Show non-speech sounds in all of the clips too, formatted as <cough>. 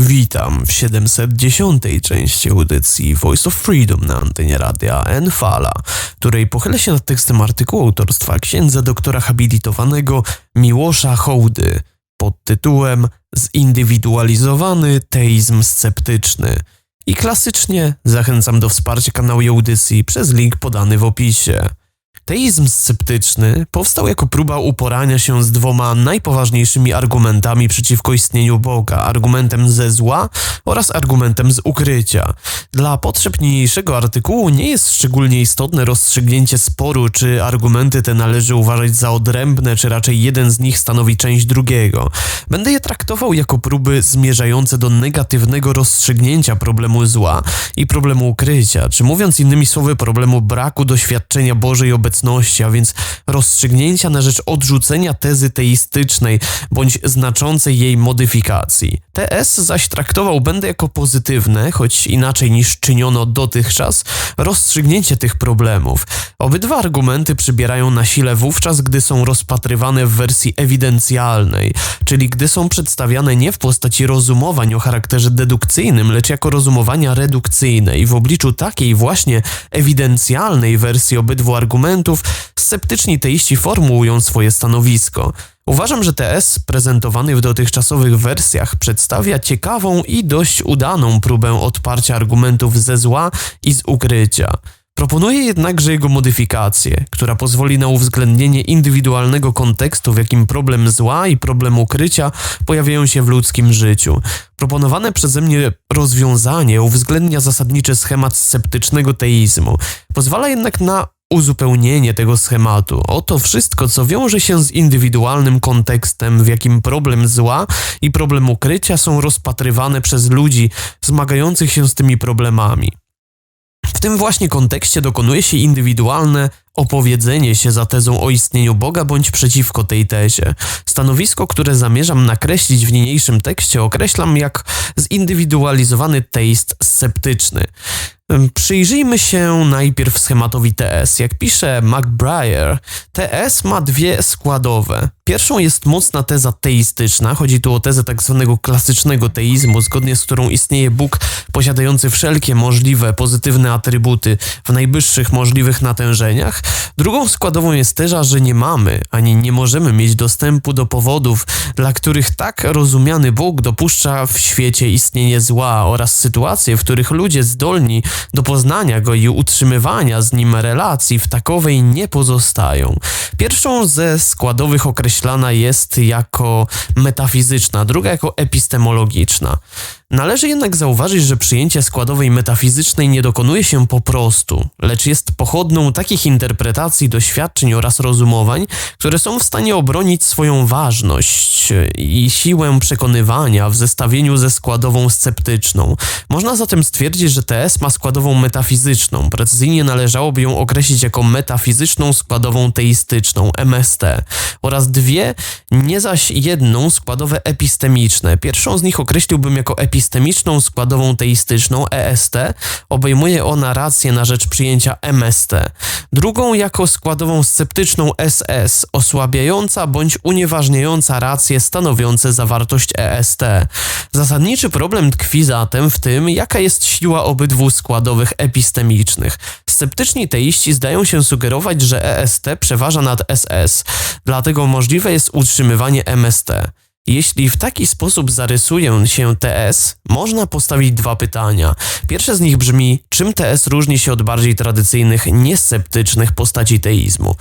Witam w 710. części audycji Voice of Freedom na antenie radia Enfala, której pochylę się nad tekstem artykułu autorstwa księdza doktora habilitowanego Miłosza Hołdy pod tytułem Zindywidualizowany teizm sceptyczny. I klasycznie zachęcam do wsparcia kanału i audycji przez link podany w opisie. Teizm sceptyczny powstał jako próba uporania się z dwoma najpoważniejszymi argumentami przeciwko istnieniu Boga: argumentem ze zła oraz argumentem z ukrycia. Dla potrzeb niniejszego artykułu nie jest szczególnie istotne rozstrzygnięcie sporu, czy argumenty te należy uważać za odrębne, czy raczej jeden z nich stanowi część drugiego. Będę je traktował jako próby zmierzające do negatywnego rozstrzygnięcia problemu zła i problemu ukrycia, czy mówiąc innymi słowy, problemu braku doświadczenia Bożej obecności obecności, a więc rozstrzygnięcia na rzecz odrzucenia tezy teistycznej bądź znaczącej jej modyfikacji. TS zaś traktował będę jako pozytywne, choć inaczej niż czyniono dotychczas, rozstrzygnięcie tych problemów. Obydwa argumenty przybierają na sile wówczas, gdy są rozpatrywane w wersji ewidencjalnej, czyli gdy są przedstawiane nie w postaci rozumowań o charakterze dedukcyjnym, lecz jako rozumowania redukcyjne i w obliczu takiej właśnie ewidencjalnej wersji obydwu argumentów sceptyczni teiści formułują swoje stanowisko. Uważam, że TS prezentowany w dotychczasowych wersjach przedstawia ciekawą i dość udaną próbę odparcia argumentów ze zła i z ukrycia. Proponuję jednakże jego modyfikację, która pozwoli na uwzględnienie indywidualnego kontekstu, w jakim problem zła i problem ukrycia pojawiają się w ludzkim życiu. Proponowane przeze mnie rozwiązanie uwzględnia zasadniczy schemat sceptycznego teizmu. Pozwala jednak na uzupełnienie tego schematu. Oto wszystko, co wiąże się z indywidualnym kontekstem, w jakim problem zła i problem ukrycia są rozpatrywane przez ludzi zmagających się z tymi problemami. W tym właśnie kontekście dokonuje się indywidualne opowiedzenie się za tezą o istnieniu Boga bądź przeciwko tej tezie. Stanowisko, które zamierzam nakreślić w niniejszym tekście, określam jak zindywidualizowany teist sceptyczny. Przyjrzyjmy się najpierw schematowi TS. Jak pisze McBriar, TS ma dwie składowe. Pierwszą jest mocna teza teistyczna, chodzi tu o tezę tak zwanego klasycznego teizmu, zgodnie z którą istnieje Bóg posiadający wszelkie możliwe pozytywne atrybuty w najwyższych możliwych natężeniach. Drugą składową jest teza, że nie mamy ani nie możemy mieć dostępu do powodów, dla których tak rozumiany Bóg dopuszcza w świecie istnienie zła oraz sytuacje, w których ludzie zdolni do poznania go i utrzymywania z nim relacji w takowej nie pozostają. Pierwszą ze składowych określana jest jako metafizyczna, druga jako epistemologiczna. Należy jednak zauważyć, że przyjęcie składowej metafizycznej nie dokonuje się po prostu, lecz jest pochodną takich interpretacji, doświadczeń oraz rozumowań, które są w stanie obronić swoją ważność i siłę przekonywania w zestawieniu ze składową sceptyczną. Można zatem stwierdzić, że TS ma składową metafizyczną, precyzyjnie należałoby ją określić jako metafizyczną składową teistyczną, MST, oraz dwie, nie zaś jedną składowe epistemiczne. Pierwszą z nich określiłbym jako epistemiczną epistemiczną składową teistyczną EST obejmuje ona rację na rzecz przyjęcia MST, drugą jako składową sceptyczną SS, osłabiająca bądź unieważniająca racje stanowiące zawartość EST. Zasadniczy problem tkwi zatem w tym, jaka jest siła obydwu składowych epistemicznych. Sceptyczni teiści zdają się sugerować, że EST przeważa nad SS, dlatego możliwe jest utrzymywanie MST. Jeśli w taki sposób zarysuje się TS, można postawić dwa pytania. Pierwsze z nich brzmi, czym TS różni się od bardziej tradycyjnych, niesceptycznych postaci teizmu?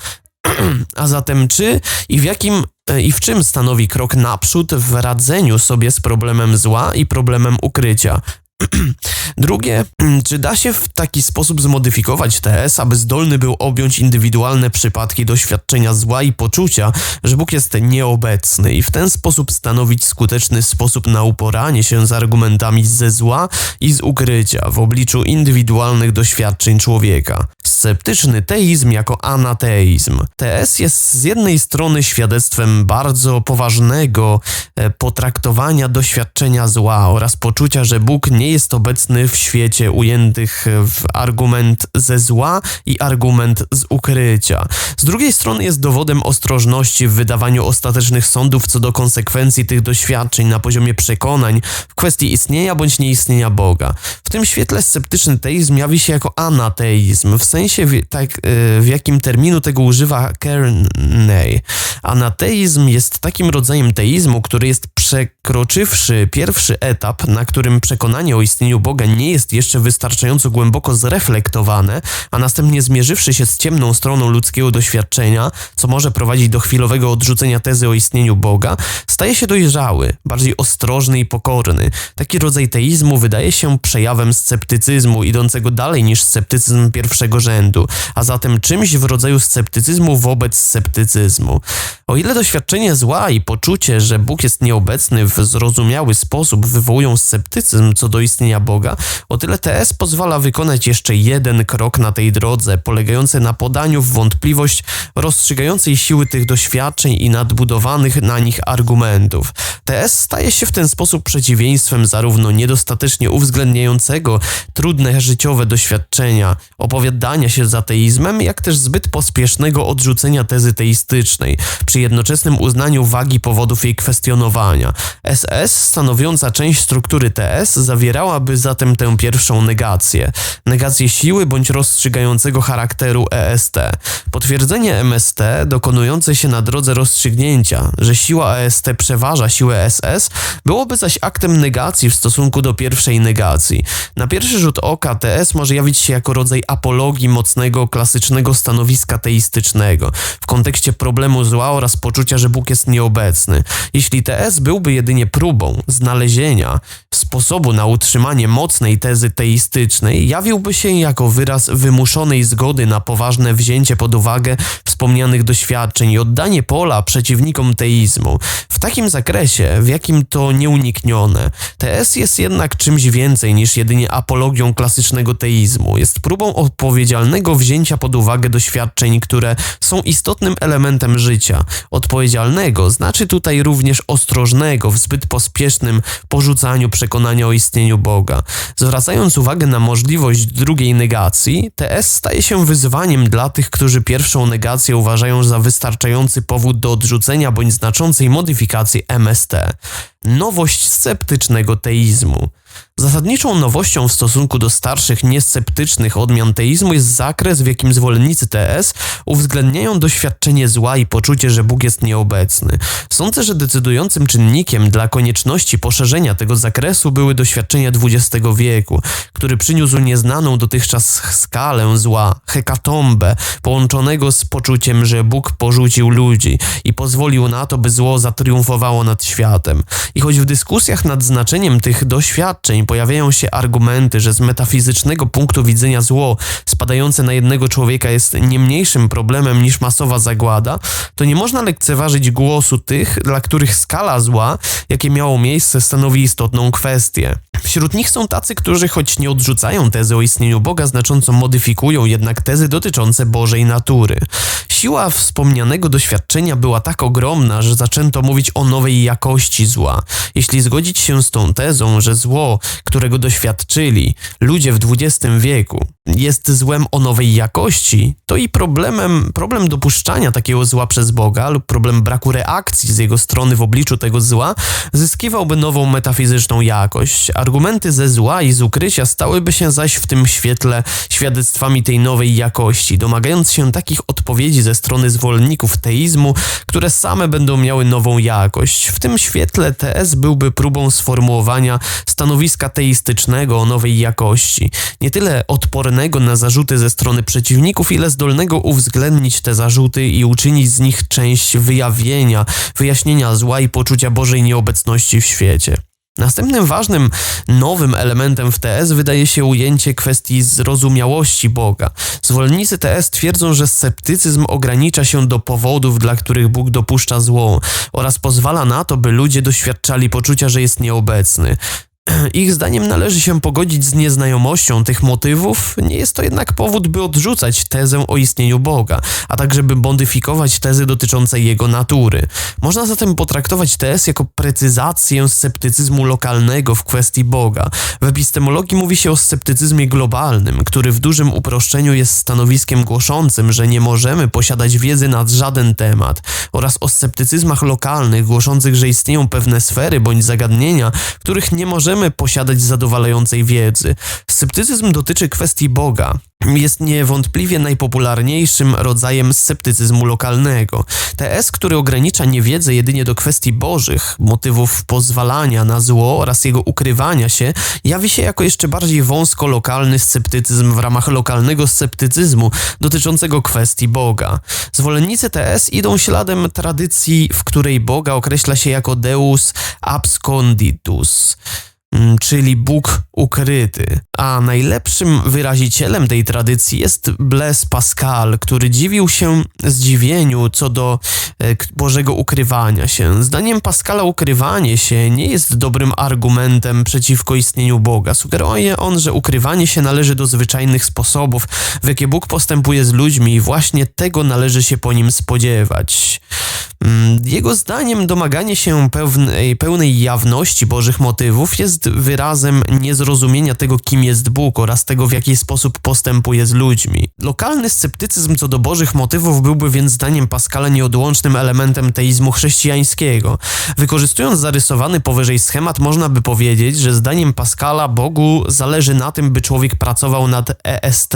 <clears throat> A zatem czy i w jakim e, i w czym stanowi krok naprzód w radzeniu sobie z problemem zła i problemem ukrycia? <clears throat> Drugie, <clears throat> czy da się w taki sposób zmodyfikować TS, aby zdolny był objąć indywidualne przypadki doświadczenia zła i poczucia, że Bóg jest nieobecny i w ten sposób stanowić skuteczny sposób na uporanie się z argumentami ze zła i z ukrycia w obliczu indywidualnych doświadczeń człowieka? Sceptyczny teizm jako anateizm. TS jest z jednej strony świadectwem bardzo poważnego e, potraktowania doświadczenia zła oraz poczucia, że Bóg nie jest obecny w świecie ujętych w argument ze zła i argument z ukrycia. Z drugiej strony jest dowodem ostrożności w wydawaniu ostatecznych sądów co do konsekwencji tych doświadczeń na poziomie przekonań w kwestii istnienia bądź nieistnienia Boga. W tym świetle sceptyczny teizm jawi się jako anateizm, w sensie w, tak, e, w jakim terminu tego używa Kearney. Anateizm jest takim rodzajem teizmu, który jest przekroczywszy pierwszy etap, na którym przekonanie o istnieniu Boga nie jest jeszcze wystarczająco głęboko zreflektowane, a następnie zmierzywszy się z ciemną stroną ludzkiego doświadczenia, co może prowadzić do chwilowego odrzucenia tezy o istnieniu Boga, staje się dojrzały, bardziej ostrożny i pokorny. Taki rodzaj teizmu wydaje się przejawem sceptycyzmu, idącego dalej niż sceptycyzm pierwszego rzędu, a zatem czymś w rodzaju sceptycyzmu wobec sceptycyzmu. O ile doświadczenie zła i poczucie, że Bóg jest nieobecny w zrozumiały sposób wywołują sceptycyzm co do istnienia Boga, o tyle TS pozwala wykonać jeszcze jeden krok na tej drodze, polegający na podaniu w wątpliwość rozstrzygającej siły tych doświadczeń i nadbudowanych na nich argumentów. TS staje się w ten sposób przeciwieństwem zarówno niedostatecznie uwzględniającego trudne życiowe doświadczenia, opowiadania się za teizmem, jak też zbyt pospiesznego odrzucenia tezy teistycznej, przy jednoczesnym uznaniu wagi powodów jej kwestionowania. SS, stanowiąca część struktury TS, zawierałaby zatem tę pierwszą negację. Negację siły bądź rozstrzygającego charakteru EST. Potwierdzenie MST, dokonujące się na drodze rozstrzygnięcia, że siła EST przeważa siłę SS, byłoby zaś aktem negacji w stosunku do pierwszej negacji. Na pierwszy rzut oka TS może jawić się jako rodzaj apologii mocnego, klasycznego stanowiska teistycznego w kontekście problemu zła oraz poczucia, że Bóg jest nieobecny. Jeśli TS byłby jedynie próbą znalezienia sposobu na utrzymanie mocnej tezy teistycznej, jawiłby się jako wyraz wymuszonej zgody na poważne wzięcie pod uwagę wspomnianych doświadczeń i oddanie pola przeciwnikom teizmu. W takim zakresie, w jakim to nieuniknione, TS jest jednak czymś więcej niż jedynie apologią klasycznego teizmu. Jest próbą odpowiedzialnego wzięcia pod uwagę doświadczeń, które są istotnym elementem życia. Odpowiedzialnego znaczy tutaj również ostrożnego w zbyt pospiesznym porzucaniu przekonania o istnieniu Boga. Zwracając uwagę na możliwość drugiej negacji, TS staje się wyzwaniem dla tych, którzy pierwszą negację uważają za wystarczający powód do odrzucenia bądź znaczącej modyfikacji MST. Nowość sceptycznego teizmu. Zasadniczą nowością w stosunku do starszych, niesceptycznych odmian teizmu jest zakres, w jakim zwolennicy TS uwzględniają doświadczenie zła i poczucie, że Bóg jest nieobecny. Sądzę, że decydującym czynnikiem dla konieczności poszerzenia tego zakresu były doświadczenia XX wieku, który przyniósł nieznaną dotychczas skalę zła, hekatombę, połączonego z poczuciem, że Bóg porzucił ludzi i pozwolił na to, by zło zatriumfowało nad światem. I choć w dyskusjach nad znaczeniem tych doświadczeń pojawiają się argumenty, że z metafizycznego punktu widzenia zło spadające na jednego człowieka jest nie mniejszym problemem niż masowa zagłada, to nie można lekceważyć głosu tych, dla których skala zła, jakie miało miejsce, stanowi istotną kwestię. Wśród nich są tacy, którzy choć nie odrzucają tezy o istnieniu Boga, znacząco modyfikują jednak tezy dotyczące Bożej natury. Siła wspomnianego doświadczenia była tak ogromna, że zaczęto mówić o nowej jakości zła. Jeśli zgodzić się z tą tezą, że zło, którego doświadczyli ludzie w XX wieku, jest złem o nowej jakości, to i problemem, problem dopuszczania takiego zła przez Boga lub problem braku reakcji z jego strony w obliczu tego zła zyskiwałby nową metafizyczną jakość. Argumenty ze zła i z ukrycia stałyby się zaś w tym świetle świadectwami tej nowej jakości, domagając się takich odpowiedzi ze strony zwolenników teizmu, które same będą miały nową jakość. W tym świetle TS byłby próbą sformułowania stanowiska teistycznego o nowej jakości, nie tyle odpornego na zarzuty ze strony przeciwników, ile zdolnego uwzględnić te zarzuty i uczynić z nich część wyjawienia, wyjaśnienia zła i poczucia Bożej nieobecności w świecie. Następnym ważnym, nowym elementem w TS wydaje się ujęcie kwestii zrozumiałości Boga. Zwolennicy TS twierdzą, że sceptycyzm ogranicza się do powodów, dla których Bóg dopuszcza zło oraz pozwala na to, by ludzie doświadczali poczucia, że jest nieobecny. <clears throat> ich zdaniem należy się pogodzić z nieznajomością tych motywów, nie jest to jednak powód, by odrzucać tezę o istnieniu Boga, a także by modyfikować tezy dotyczące jego natury. Można zatem potraktować TS jako precyzację sceptycyzmu lokalnego w kwestii Boga. W epistemologii mówi się o sceptycyzmie globalnym, który w dużym uproszczeniu jest stanowiskiem głoszącym, że nie możemy posiadać wiedzy na żaden temat, oraz o sceptycyzmach lokalnych głoszących, że istnieją pewne sfery bądź zagadnienia, których nie możemy posiadać zadowalającej wiedzy. Sceptycyzm dotyczy kwestii Boga, jest niewątpliwie najpopularniejszym rodzajem sceptycyzmu lokalnego. TS, który ogranicza niewiedzę jedynie do kwestii bożych, motywów pozwalania na zło oraz jego ukrywania się, jawi się jako jeszcze bardziej wąsko lokalny sceptycyzm w ramach lokalnego sceptycyzmu dotyczącego kwestii Boga. Zwolennicy TS idą śladem tradycji, w której Boga określa się jako Deus absconditus czyli Bóg ukryty. A najlepszym wyrazicielem tej tradycji jest Blaise Pascal, który dziwił się zdziwieniu co do e, Bożego ukrywania się. Zdaniem Pascala ukrywanie się nie jest dobrym argumentem przeciwko istnieniu Boga. Sugeruje on, że ukrywanie się należy do zwyczajnych sposobów, w jakie Bóg postępuje z ludźmi i właśnie tego należy się po nim spodziewać. Mm, jego zdaniem domaganie się pełnej, pełnej jawności Bożych motywów jest wyrazem niezrozumienia tego, kim jest Bóg oraz tego, w jaki sposób postępuje z ludźmi. Lokalny sceptycyzm co do Bożych motywów byłby więc zdaniem Pascala nieodłącznym elementem teizmu chrześcijańskiego. Wykorzystując zarysowany powyżej schemat, można by powiedzieć, że zdaniem Pascala Bogu zależy na tym, by człowiek pracował nad EST,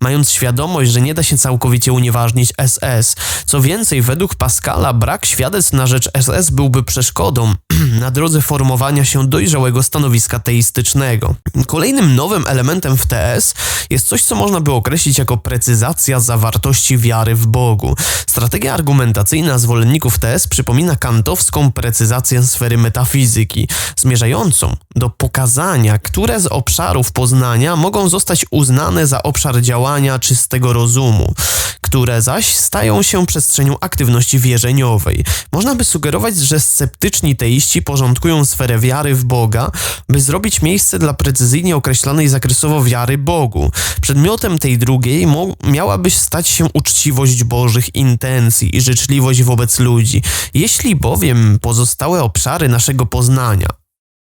mając świadomość, że nie da się całkowicie unieważnić SS. Co więcej, według Pascala brak świadectw na rzecz SS byłby przeszkodą <clears throat> na drodze formowania się dojrzałego stanowiska teistycznego. Kolejnym nowym elementem w TS jest coś, co można by określić jako precyzacja zawartości wiary w Bogu. Strategia argumentacyjna zwolenników TS przypomina kantowską precyzację sfery metafizyki, zmierzającą do pokazania, które z obszarów poznania mogą zostać uznane za obszar działania czystego rozumu, które zaś stają się przestrzenią aktywności wierzeniowej. Można by sugerować, że sceptyczni teiści porządkują sferę wiary w Boga, by zrobić miejsce dla precyzyjnie określonej zakresowo wiary Bogu. Przedmiotem tej drugiej miałaby stać się uczciwość Bożych intencji i życzliwość wobec ludzi. Jeśli bowiem pozostałe obszary naszego poznania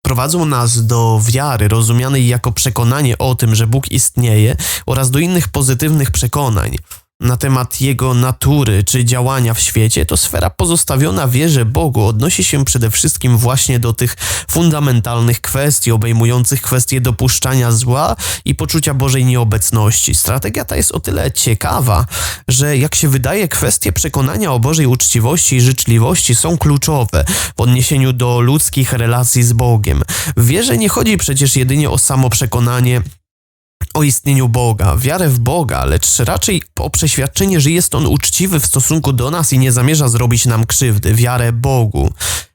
prowadzą nas do wiary rozumianej jako przekonanie o tym, że Bóg istnieje oraz do innych pozytywnych przekonań, na temat jego natury czy działania w świecie, to sfera pozostawiona wierze Bogu odnosi się przede wszystkim właśnie do tych fundamentalnych kwestii, obejmujących kwestie dopuszczania zła i poczucia Bożej nieobecności. Strategia ta jest o tyle ciekawa, że jak się wydaje, kwestie przekonania o Bożej uczciwości i życzliwości są kluczowe w odniesieniu do ludzkich relacji z Bogiem. W wierze nie chodzi przecież jedynie o samo przekonanie o istnieniu Boga, wiarę w Boga, lecz raczej o przeświadczenie, że jest On uczciwy w stosunku do nas i nie zamierza zrobić nam krzywdy, wiarę Bogu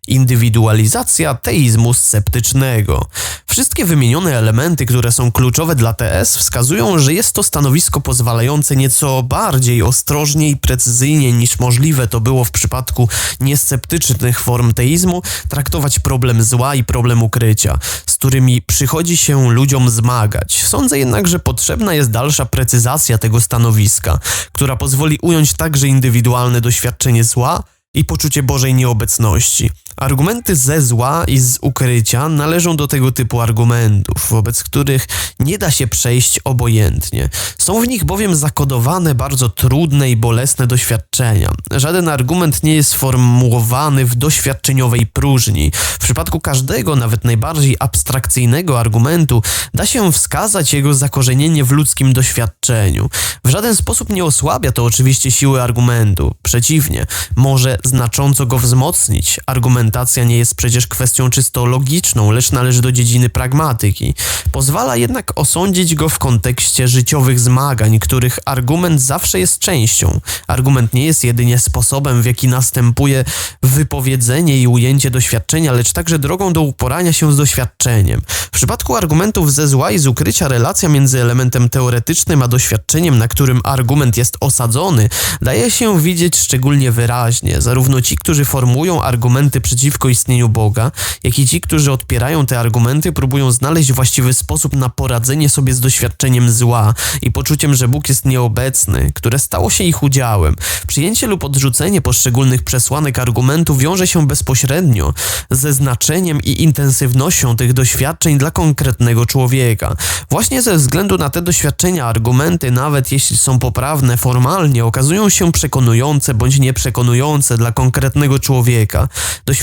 indywidualizacja teizmu sceptycznego. Wszystkie wymienione elementy, które są kluczowe dla TS, wskazują, że jest to stanowisko pozwalające nieco bardziej ostrożnie i precyzyjnie niż możliwe to było w przypadku niesceptycznych form teizmu, traktować problem zła i problem ukrycia, z którymi przychodzi się ludziom zmagać. Sądzę jednak, że potrzebna jest dalsza precyzacja tego stanowiska, która pozwoli ująć także indywidualne doświadczenie zła i poczucie Bożej nieobecności. Argumenty ze zła i z ukrycia należą do tego typu argumentów, wobec których nie da się przejść obojętnie. Są w nich bowiem zakodowane bardzo trudne i bolesne doświadczenia. Żaden argument nie jest sformułowany w doświadczeniowej próżni. W przypadku każdego, nawet najbardziej abstrakcyjnego argumentu, da się wskazać jego zakorzenienie w ludzkim doświadczeniu. W żaden sposób nie osłabia to oczywiście siły argumentu. Przeciwnie, może znacząco go wzmocnić. Argument argumentacja nie jest przecież kwestią czysto logiczną, lecz należy do dziedziny pragmatyki. Pozwala jednak osądzić go w kontekście życiowych zmagań, których argument zawsze jest częścią. Argument nie jest jedynie sposobem, w jaki następuje wypowiedzenie i ujęcie doświadczenia, lecz także drogą do uporania się z doświadczeniem. W przypadku argumentów ze zła i z ukrycia relacja między elementem teoretycznym a doświadczeniem, na którym argument jest osadzony, daje się widzieć szczególnie wyraźnie. Zarówno ci, którzy formułują argumenty przeciw przeciwko istnieniu Boga, jak i ci, którzy odpierają te argumenty, próbują znaleźć właściwy sposób na poradzenie sobie z doświadczeniem zła i poczuciem, że Bóg jest nieobecny, które stało się ich udziałem. Przyjęcie lub odrzucenie poszczególnych przesłanek argumentu wiąże się bezpośrednio ze znaczeniem i intensywnością tych doświadczeń dla konkretnego człowieka. Właśnie ze względu na te doświadczenia, argumenty, nawet jeśli są poprawne formalnie, okazują się przekonujące bądź nieprzekonujące dla konkretnego człowieka.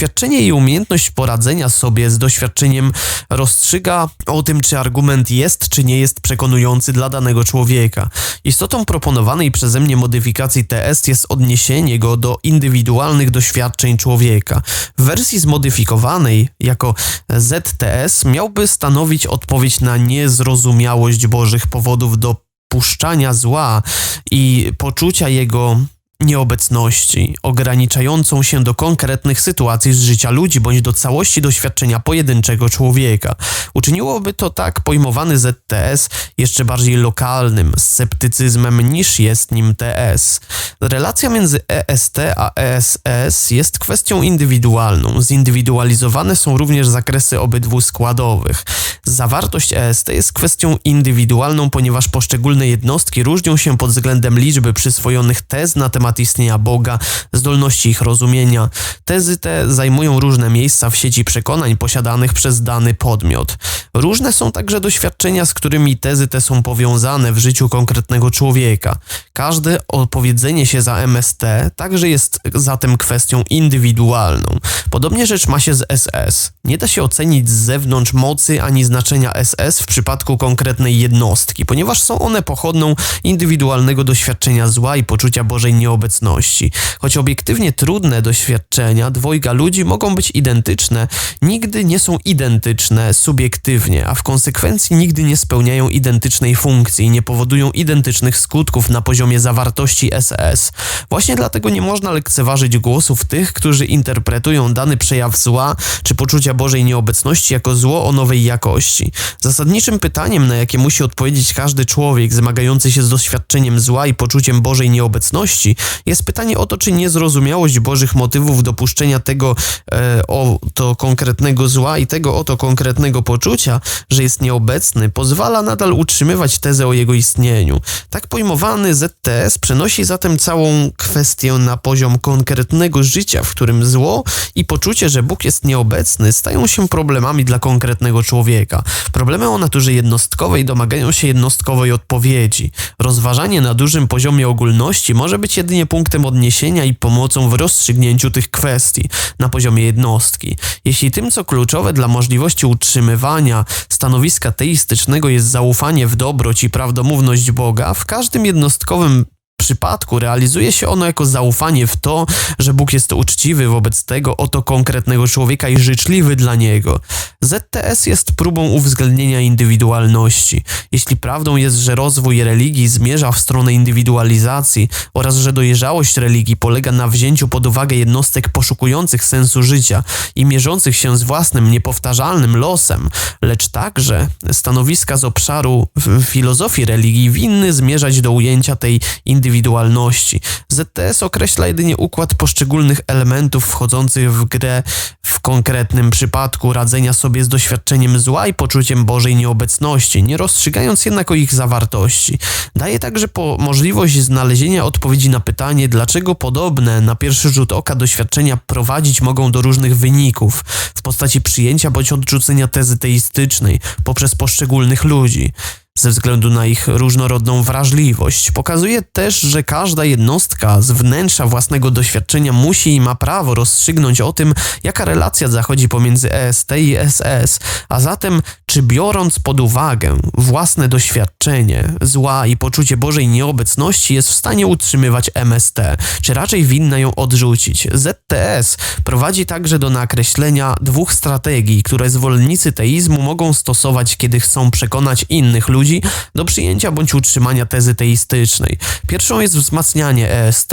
Doświadczenie i umiejętność poradzenia sobie z doświadczeniem rozstrzyga o tym, czy argument jest czy nie jest przekonujący dla danego człowieka. Istotą proponowanej przeze mnie modyfikacji TS jest odniesienie go do indywidualnych doświadczeń człowieka. W wersji zmodyfikowanej jako ZTS miałby stanowić odpowiedź na niezrozumiałość Bożych powodów do puszczania zła i poczucia jego nieobecności, ograniczającą się do konkretnych sytuacji z życia ludzi bądź do całości doświadczenia pojedynczego człowieka. Uczyniłoby to tak pojmowany ZTS jeszcze bardziej lokalnym sceptycyzmem niż jest nim TS. Relacja między EST a ESS jest kwestią indywidualną. Zindywidualizowane są również zakresy obydwu składowych. Zawartość EST jest kwestią indywidualną, ponieważ poszczególne jednostki różnią się pod względem liczby przyswojonych tez na temat temat istnienia Boga, zdolności ich rozumienia. Tezy te zajmują różne miejsca w sieci przekonań posiadanych przez dany podmiot. Różne są także doświadczenia, z którymi tezy te są powiązane w życiu konkretnego człowieka. Każde opowiedzenie się za MST także jest zatem kwestią indywidualną. Podobnie rzecz ma się z SS. Nie da się ocenić z zewnątrz mocy ani znaczenia SS w przypadku konkretnej jednostki, ponieważ są one pochodną indywidualnego doświadczenia zła i poczucia Bożej nieobecności obecności. Choć obiektywnie trudne doświadczenia dwojga ludzi mogą być identyczne, nigdy nie są identyczne subiektywnie, a w konsekwencji nigdy nie spełniają identycznej funkcji i nie powodują identycznych skutków na poziomie zawartości SS. Właśnie dlatego nie można lekceważyć głosów tych, którzy interpretują dany przejaw zła czy poczucia Bożej nieobecności jako zło o nowej jakości. Zasadniczym pytaniem, na jakie musi odpowiedzieć każdy człowiek zmagający się z doświadczeniem zła i poczuciem Bożej nieobecności, jest pytanie o to, czy niezrozumiałość Bożych motywów dopuszczenia tego e, oto konkretnego zła i tego oto konkretnego poczucia, że jest nieobecny, pozwala nadal utrzymywać tezę o jego istnieniu. Tak pojmowany ZTS przenosi zatem całą kwestię na poziom konkretnego życia, w którym zło i poczucie, że Bóg jest nieobecny, stają się problemami dla konkretnego człowieka. Problemy o naturze jednostkowej domagają się jednostkowej odpowiedzi. Rozważanie na dużym poziomie ogólności może być jedynie jedynie punktem odniesienia i pomocą w rozstrzygnięciu tych kwestii na poziomie jednostki. Jeśli tym, co kluczowe dla możliwości utrzymywania stanowiska teistycznego jest zaufanie w dobroć i prawdomówność Boga, w każdym jednostkowym przypadku realizuje się ono jako zaufanie w to, że Bóg jest uczciwy wobec tego oto konkretnego człowieka i życzliwy dla niego. ZTS jest próbą uwzględnienia indywidualności. Jeśli prawdą jest, że rozwój religii zmierza w stronę indywidualizacji oraz że dojrzałość religii polega na wzięciu pod uwagę jednostek poszukujących sensu życia i mierzących się z własnym niepowtarzalnym losem, lecz także stanowiska z obszaru filozofii religii winny zmierzać do ujęcia tej indywidualności indywidualności. ZTS określa jedynie układ poszczególnych elementów wchodzących w grę w konkretnym przypadku radzenia sobie z doświadczeniem zła i poczuciem Bożej nieobecności, nie rozstrzygając jednak o ich zawartości. Daje także po możliwość znalezienia odpowiedzi na pytanie, dlaczego podobne na pierwszy rzut oka doświadczenia prowadzić mogą do różnych wyników w postaci przyjęcia bądź odrzucenia tezy teistycznej poprzez poszczególnych ludzi ze względu na ich różnorodną wrażliwość. Pokazuje też, że każda jednostka z wnętrza własnego doświadczenia musi i ma prawo rozstrzygnąć o tym, jaka relacja zachodzi pomiędzy EST i SS, a zatem czy biorąc pod uwagę własne doświadczenie, zła i poczucie Bożej nieobecności jest w stanie utrzymywać MST, czy raczej winna ją odrzucić. ZTS prowadzi także do nakreślenia dwóch strategii, które zwolennicy teizmu mogą stosować, kiedy chcą przekonać innych ludzi ludzi do przyjęcia bądź utrzymania tezy teistycznej. Pierwszą jest wzmacnianie EST.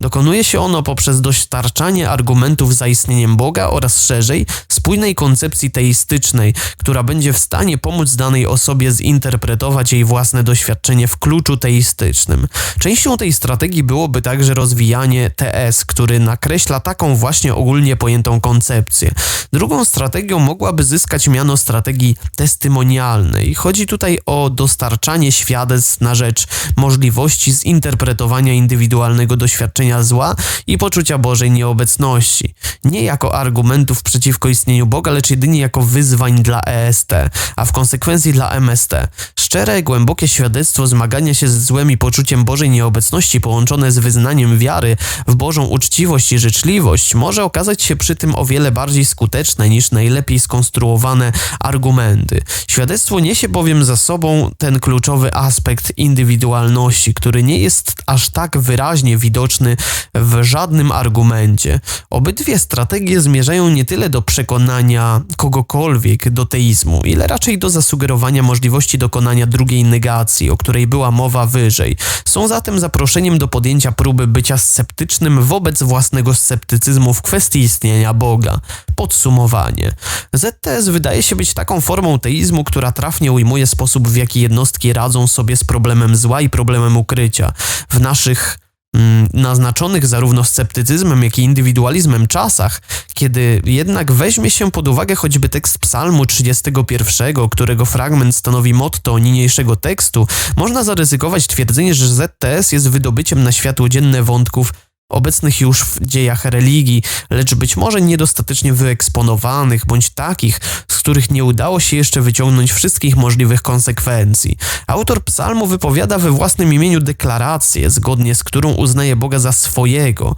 Dokonuje się ono poprzez dostarczanie argumentów za istnieniem Boga oraz szerzej spójnej koncepcji teistycznej, która będzie w stanie pomóc danej osobie zinterpretować jej własne doświadczenie w kluczu teistycznym. Częścią tej strategii byłoby także rozwijanie TS, który nakreśla taką właśnie ogólnie pojętą koncepcję. Drugą strategią mogłaby zyskać miano strategii testymonialnej. Chodzi tutaj o dostarczanie świadectw na rzecz możliwości zinterpretowania indywidualnego doświadczenia zła i poczucia Bożej nieobecności. Nie jako argumentów przeciwko istnieniu Boga, lecz jedynie jako wyzwań dla EST, a w konsekwencji dla MST. Szczere, głębokie świadectwo zmagania się z złem i poczuciem Bożej nieobecności połączone z wyznaniem wiary w Bożą uczciwość i życzliwość może okazać się przy tym o wiele bardziej skuteczne niż najlepiej skonstruowane argumenty. Świadectwo niesie bowiem za sobą ten kluczowy aspekt indywidualności, który nie jest aż tak wyraźnie widoczny w żadnym argumencie. Obydwie strategie zmierzają nie tyle do przekonania kogokolwiek do teizmu, ile raczej do zasugerowania możliwości dokonania drugiej negacji, o której była mowa wyżej. Są zatem zaproszeniem do podjęcia próby bycia sceptycznym wobec własnego sceptycyzmu w kwestii istnienia Boga. Podsumowanie. ZTS wydaje się być taką formą teizmu, która trafnie ujmuje sposób, w jaki jednostki radzą sobie z problemem zła i problemem ukrycia. W naszych mm, naznaczonych zarówno sceptycyzmem, jak i indywidualizmem czasach, kiedy jednak weźmie się pod uwagę choćby tekst Psalmu 31, którego fragment stanowi motto niniejszego tekstu, można zaryzykować twierdzenie, że ZTS jest wydobyciem na światło dzienne wątków obecnych już w dziejach religii, lecz być może niedostatecznie wyeksponowanych, bądź takich, z których nie udało się jeszcze wyciągnąć wszystkich możliwych konsekwencji. Autor psalmu wypowiada we własnym imieniu deklarację, zgodnie z którą uznaje Boga za swojego.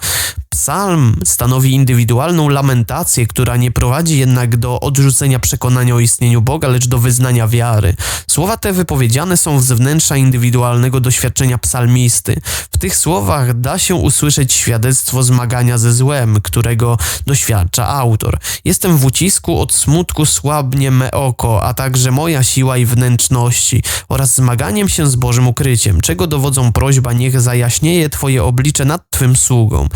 Psalm stanowi indywidualną lamentację, która nie prowadzi jednak do odrzucenia przekonania o istnieniu Boga, lecz do wyznania wiary. Słowa te wypowiedziane są z wnętrza indywidualnego doświadczenia psalmisty. W tych słowach da się usłyszeć świadectwo zmagania ze złem, którego doświadcza autor. Jestem w ucisku, od smutku słabnie me oko, a także moja siła i wnętrzności oraz zmaganiem się z Bożym ukryciem, czego dowodzą prośba niech zajaśnieje Twoje oblicze nad Twym sługą.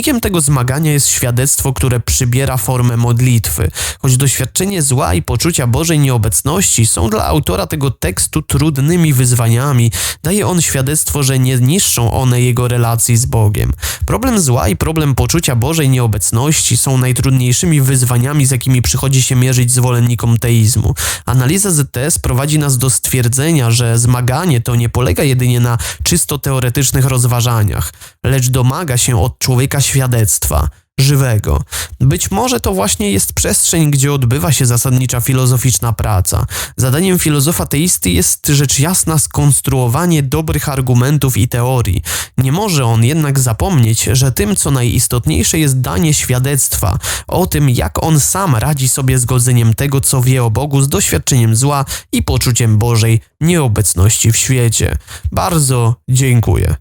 Wynikiem tego zmagania jest świadectwo, które przybiera formę modlitwy. Choć doświadczenie zła i poczucia Bożej nieobecności są dla autora tego tekstu trudnymi wyzwaniami, daje on świadectwo, że nie niszczą one jego relacji z Bogiem. Problem zła i problem poczucia Bożej nieobecności są najtrudniejszymi wyzwaniami, z jakimi przychodzi się mierzyć zwolennikom teizmu. Analiza ZTS prowadzi nas do stwierdzenia, że zmaganie to nie polega jedynie na czysto teoretycznych rozważaniach, lecz domaga się od człowieka świadectwa żywego. Być może to właśnie jest przestrzeń, gdzie odbywa się zasadnicza filozoficzna praca. Zadaniem filozofa teisty jest rzecz jasna skonstruowanie dobrych argumentów i teorii. Nie może on jednak zapomnieć, że tym, co najistotniejsze jest danie świadectwa o tym, jak on sam radzi sobie z godzeniem tego, co wie o Bogu, z doświadczeniem zła i poczuciem Bożej nieobecności w świecie. Bardzo dziękuję.